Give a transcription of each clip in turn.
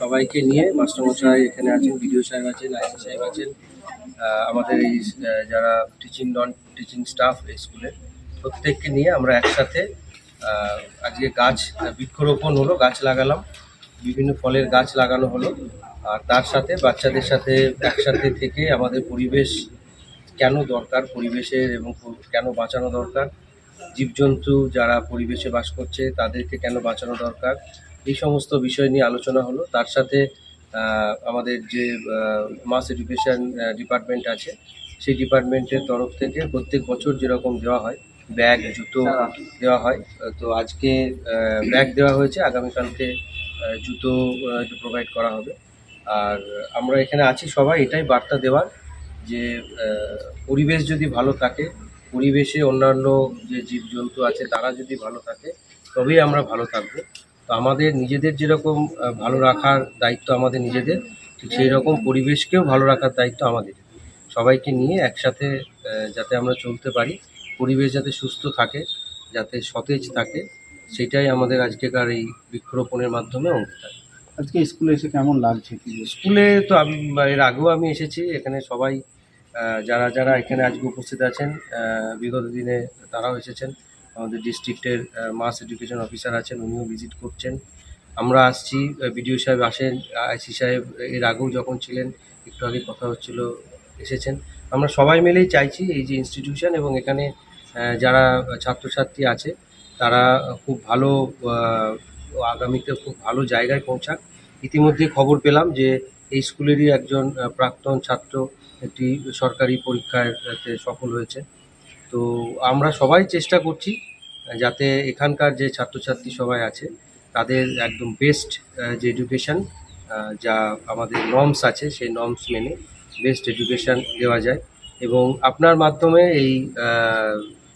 সবাইকে নিয়ে মাস্টারমশাই এখানে আছেন, বিডিও সাহেব আছেন, আইসি সাহেব আছেন আমাদের এই যারা টিচিং নন টিচিং স্টাফ এই স্কুলের প্রত্যেককে নিয়ে আমরা একসাথে আজকে গাছ বৃক্ষরোপণ হলো, গাছ লাগালাম, বিভিন্ন ফলের গাছ লাগানো হলো, আর তার সাথে বাচ্চাদের সাথে একসাথে থেকে আমাদের পরিবেশ কেন দরকার, পরিবেশের এবং কেন বাঁচানো দরকার, জীবজন্তু যারা পরিবেশে বাস করছে, তাদেরকে কেন বাঁচানো দরকার এই সমস্ত বিষয় নিয়ে আলোচনা হলো। তার সাথে আমাদের যে মাস এডুকেশন ডিপার্টমেন্ট আছে সেই ডিপার্টমেন্টের তরফ থেকে প্রত্যেক বছর যেরকম দেওয়া হয় ব্যাগ জুতো দেওয়া হয়। তো আজকে ব্যাগ দেওয়া হয়েছে আগামীকালকে জুতো প্রোভাইড করা হবে। আর আমরা এখানে আছি সবাই এটাই বার্তা দেওয়ার যে পরিবেশ যদি ভালো থাকে পরিবেশে অন্যান্য যে জীবজন্তু আছে তারা যদি ভালো থাকে তবেই আমরা ভালো থাকব। তো আমাদের নিজেদের যেরকম ভালো রাখার দায়িত্ব আমাদের নিজেদের ঠিক সেই রকম পরিবেশকেও ভালো রাখার দায়িত্ব আমাদের। সবাইকে নিয়ে একসাথে যাতে আমরা চলতে পারি পরিবেশ যাতে সুস্থ থাকে যাতে সতেজ থাকে সেটাই আমাদের আজকেকার এই বৃক্ষরোপণের মাধ্যমে অঙ্গীকার। আজকে স্কুলে এসে কেমন লাগছে কি? স্কুলে তো আমি এর আগেও আমি এসেছি এখানে সবাই যারা যারা এখানে আজকে উপস্থিত আছেন বিগত দিনে তারাও এসেছেন। আমাদের ডিস্ট্রিক্টের মাস এডুকেশন অফিসার আছেন, উনিও ভিজিট করছেন। আমরা আসছি বিডিও সাহেব আসেন, আইসি সাহেব এর আগেও যখন ছিলেন, একটু আগে কথা হচ্ছিল, এসেছেন। আমরা সবাই মিলেই চাইছি এই যে ইনস্টিটিউশন এবং এখানে যারা ছাত্রছাত্রী আছে, তারা খুব ভালো আগামীতে খুব ভালো জায়গায় পৌঁছাক। ইতিমধ্যে খবর পেলাম যে এই স্কুলেরই একজন প্রাক্তন ছাত্র একটি সরকারি পরীক্ষায় সফল হয়েছে। তো আমরা সবাই চেষ্টা করছি যাতে এখানকার যে ছাত্রছাত্রী সবাই আছে, তাদের একদম বেস্ট যে এডুকেশন যা আমাদের নর্মস আছে, সেই নর্মস মেনে বেস্ট এডুকেশন দেওয়া যায়। এবং আপনার মাধ্যমে এই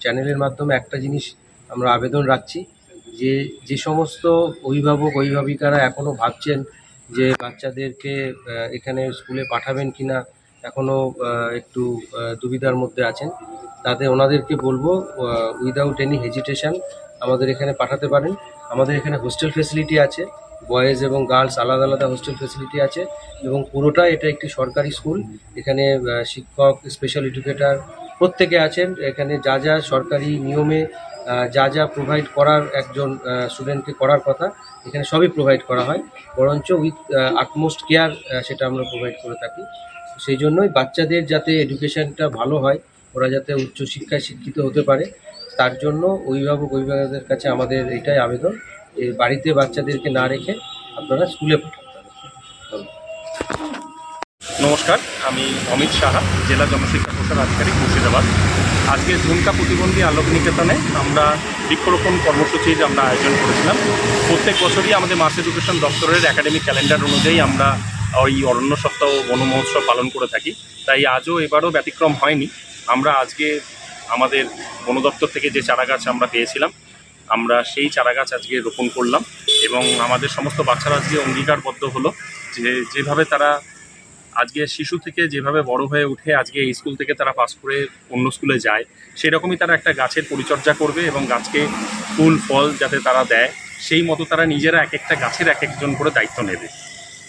চ্যানেলের মাধ্যমে একটা জিনিস আমরা আবেদন রাখছি, যে যে সমস্ত অভিভাবক, অভিভাবিকারা এখনও ভাবছেন যে বাচ্চাদেরকে এখানে স্কুলে পাঠাবেন কিনা এখনও একটু দুবিধার মধ্যে আছেন। তাতে ওনাদেরকে বলব উইদাউট এনি হেজিটেশন আমাদের এখানে পাঠাতে পারেন। আমাদের এখানে হোস্টেল ফেসিলিটি আছে বয়েজ এবং গার্লস আলাদা আলাদা হোস্টেল ফেসিলিটি আছে এবং পুরোটা এটা একটি সরকারি স্কুল এখানে শিক্ষক স্পেশাল এডুকেটার প্রত্যেকে আছেন। এখানে যা যা সরকারি নিয়মে যা যা প্রোভাইড করার একজন স্টুডেন্টকে করার কথা, এখানে সবই প্রোভাইড করা হয়। বরঞ্চ উইথ আটমোস্ট কেয়ার সেটা আমরা প্রোভাইড করে থাকি। সেই জন্যই বাচ্চাদের যাতে এডুকেশনটা ভালো হয় ওরা যাতে উচ্চশিক্ষায় শিক্ষিত হতে পারে, তার জন্য অভিভাবক, অভিভাবকদের কাছে আমাদের এটাই আবেদন যে বাড়িতে বাচ্চাদেরকে না রেখে আপনারা স্কুলে নমস্কার, আমি অমিত সাহা, জেলা জনশিক্ষা প্রসার আধিকারিক মুর্শিদাবাদ। আজকে ঝুমকা প্রতিবন্ধী আলোক নিকেতনে আমরা বৃক্ষরোপণ কর্মসূচির আমরা আয়োজন করেছিলাম, প্রত্যেক বছরই আমাদের মাস এডুকেশন দপ্তরের একাডেমিক ক্যালেন্ডার অনুযায়ী আমরা ওই অরণ্য সপ্তাহ বন মহোৎসব পালন করে থাকি। তাই আজও এবারও ব্যতিক্রম হয়নি। আমরা আজকে আমাদের বন দপ্তর থেকে যে চারাগাছ আমরা পেয়েছিলাম, আমরা সেই চারাগাছ আজকে রোপণ করলাম এবং আমাদের সমস্ত বাচ্চারা আজকে অঙ্গীকারবদ্ধ হলো যে যেভাবে তারা আজকে শিশু থেকে যেভাবে বড় হয়ে উঠে আজকে এই স্কুল থেকে তারা পাস করে অন্য স্কুলে যায়, সেরকমই তারা একটা গাছের পরিচর্যা করবে এবং গাছকে ফুল, ফল যাতে তারা দেয়, সেই মতো তারা নিজেরা এক একটা গাছের এক একজন করে দায়িত্ব নেবে।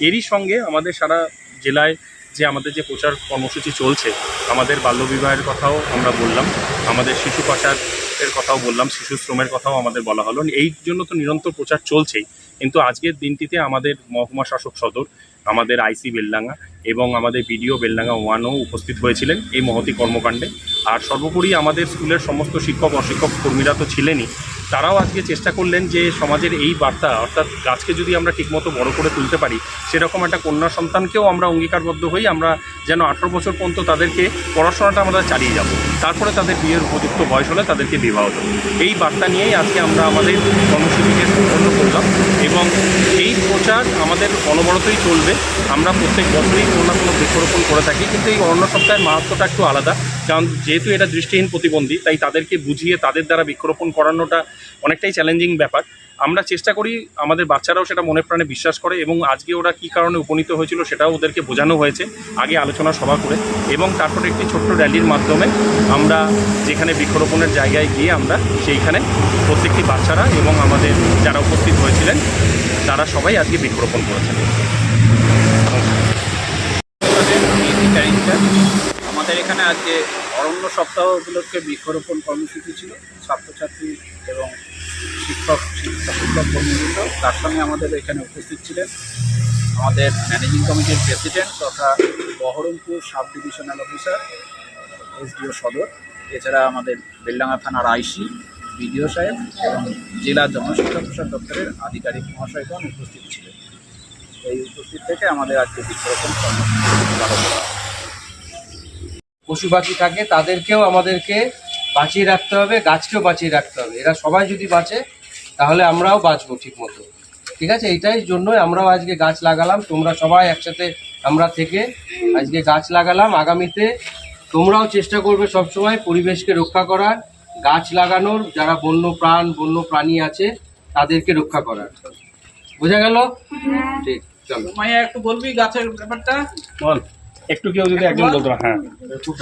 এরই সঙ্গে আমাদের সারা জেলায় যে আমাদের যে প্রচার কর্মসূচি চলছে, আমাদের বাল্যবিবাহের কথাও আমরা বললাম, আমাদের শিশু পাচারের কথাও বললাম, শিশু শ্রমের কথাও আমাদের বলা হলো। এই জন্য তো নিরন্তর প্রচার চলছেই, কিন্তু আজকের দিনটিতে আমাদের মহকুমা শাসক সদর, আমাদের আইসি বেলডাঙ্গা এবং আমাদের বিডিও বেলডাঙ্গা ওয়ানও উপস্থিত হয়েছিলেন এই মহতি কর্মকাণ্ডে। আর সর্বোপরি আমাদের স্কুলের সমস্ত শিক্ষক, অশিক্ষক, কর্মীরা তো ছিলেনই তারাও আজকে চেষ্টা করলেন যে সমাজের এই বার্তা, অর্থাৎ গাছকে যদি আমরা ঠিকমতো বড় করে তুলতে পারি, সেরকম একটা কন্যা সন্তানকেও আমরা অঙ্গীকারবদ্ধ হই, আমরা যেন আঠেরো বছর পর্যন্ত তাদেরকে পড়াশোনাটা আমরা চালিয়ে যাব। তারপরে তাদের বিয়ের উপযুক্ত বয়স হলে তাদেরকে বিবাহ দেবো। এই বার্তা নিয়েই আজকে আমরা আমাদের কর্মসূচিকে সম্পন্ন করলাম এবং এই প্রচার আমাদের অনবরতই চলবে। আমরা প্রত্যেক বছরই কোনো না কোনো বৃক্ষরোপণ করে থাকি, কিন্তু এই অরণ্য সপ্তাহের মাহাত্মটা একটু আলাদা। কারণ যেহেতু এটা দৃষ্টিহীন প্রতিবন্ধী, তাই তাদেরকে বুঝিয়ে তাদের দ্বারা বৃক্ষরোপণ করানোটা অনেকটাই চ্যালেঞ্জিং ব্যাপার। আমরা চেষ্টা করি আমাদের বাচ্চারাও সেটা মনে প্রাণে বিশ্বাস করে এবং আজকে ওরা কী কারণে উপনীত হয়েছিল সেটাও ওদেরকে বোঝানো হয়েছে আগে আলোচনা সভা করে এবং তারপরে একটি ছোট্ট র্যালির মাধ্যমে আমরা যেখানে বৃক্ষরোপণের জায়গায় গিয়ে আমরা সেইখানে প্রত্যেকটি বাচ্চারা এবং আমাদের যারা উপস্থিত হয়েছিলেন, তারা সবাই আজকে বৃক্ষরোপণ করেছেন। আমাদের এখানে আজকে অরণ্য সপ্তাহ উপলক্ষে বৃক্ষরোপণ কর্মসূচি ছিল, ছাত্রছাত্রী এবং শিক্ষক শিক্ষক কর্মীবৃন্দ তার সঙ্গে আমাদের এখানে উপস্থিত ছিলেন আমাদের ম্যানেজিং কমিটির প্রেসিডেন্ট তথা Baharampur sub divisional officer, SDO সদর, এছাড়া আমাদের বেলডাঙ্গা থানার আইসি, বিডিও সাহেব এবং জেলা জনশিক্ষা প্রসার দপ্তরের আধিকারিক মহাশয়গণ উপস্থিত ছিলেন এই উপস্থিত থেকে আমাদের আজকে বৃক্ষরোপণ কর্মসূচি। পশু পাখি থাকে তাদেরকেও আমাদেরকে বাঁচিয়ে রাখতে হবে গাছকেও বাঁচিয়ে রাখতে হবে। এরা সবাই যদি বাঁচে তাহলে আমরাও বাঁচবো ঠিক মতো ঠিক আছে? এইটাই জন্যই আমরাও আজকে গাছ লাগালাম। তোমরা সবাই একসাথে আমরা থেকে আজকে গাছ লাগালাম। আগামীতে তোমরাও চেষ্টা করবে সবসময় পরিবেশকে রক্ষা করার গাছ লাগানোর। যারা বন্য প্রাণ বন্য প্রাণী আছে তাদেরকে রক্ষা করার। বোঝা গেল? ঠিক চলো। মাইয়া একটু বলবি গাছের ব্যাপারটা? বল। একটু কেউ যদি একজন বলতো হ্যাঁ।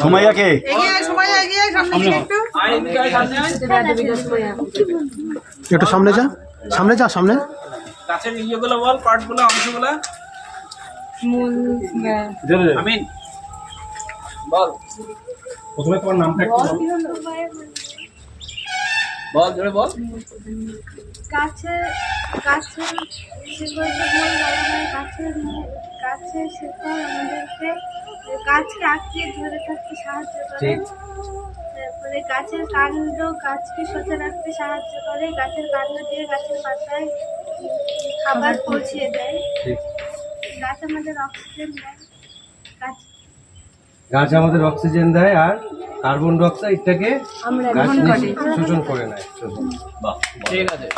সময়কে একটু আয় এদিকে আয়, সামনে আয়। একটু। সামনে যা সামনে যা সামনে। গাছের ইয়েগুলো বল পার্টগুলো অংশগুলো। বল। প্রথমে তোমার নামটা একটু বলো। বল জোরে বল। শিকড় গাছের মু- গাছের শিকড় আমাদেরকে গাছকে আঁকড়িয়ে ধরে থাকতে সাহায্য করে। তারপরে গাছের কাণ্ড গাছকে সোজা রাখতে সাহায্য করে। গাছের কাণ্ড দিয়ে গাছের পাতায় খাবার পৌঁছিয়ে দেয়। গাছ আমাদের অক্সিজেন দেয়। গাছ গাছ আমাদের অক্সিজেন দেয় আর কার্বন ডাই অক্সাইডটাকে গাছ নিঃ- শোষণ করে নেয়। ঠিক আছে।